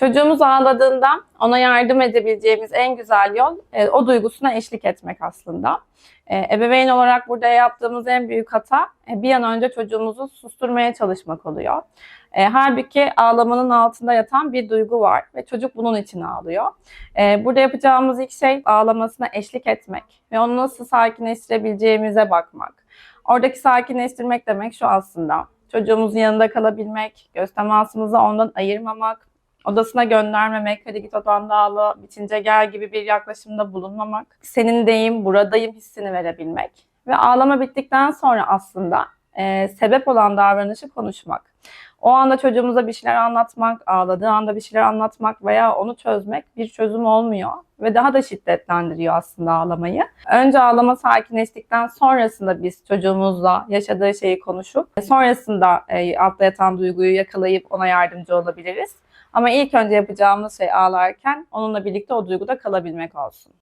Çocuğumuz ağladığında ona yardım edebileceğimiz en güzel yol e, o duygusuna eşlik etmek aslında. E, ebeveyn olarak burada yaptığımız en büyük hata e, bir an önce çocuğumuzu susturmaya çalışmak oluyor. E, halbuki ağlamanın altında yatan bir duygu var ve çocuk bunun için ağlıyor. E, burada yapacağımız ilk şey ağlamasına eşlik etmek ve onu nasıl sakinleştirebileceğimize bakmak. Oradaki sakinleştirmek demek şu aslında. Çocuğumuzun yanında kalabilmek, göz temasımızı ondan ayırmamak, odasına göndermemek, hadi git odanda ağla, bitince gel gibi bir yaklaşımda bulunmamak, senindeyim, buradayım hissini verebilmek. Ve ağlama bittikten sonra aslında e, sebep olan davranışı konuşmak. O anda çocuğumuza bir şeyler anlatmak, ağladığı anda bir şeyler anlatmak veya onu çözmek bir çözüm olmuyor ve daha da şiddetlendiriyor aslında ağlamayı. Önce ağlama sakinleştikten sonrasında biz çocuğumuzla yaşadığı şeyi konuşup sonrasında e, altta yatan duyguyu yakalayıp ona yardımcı olabiliriz. Ama ilk önce yapacağımız şey ağlarken onunla birlikte o duyguda kalabilmek olsun.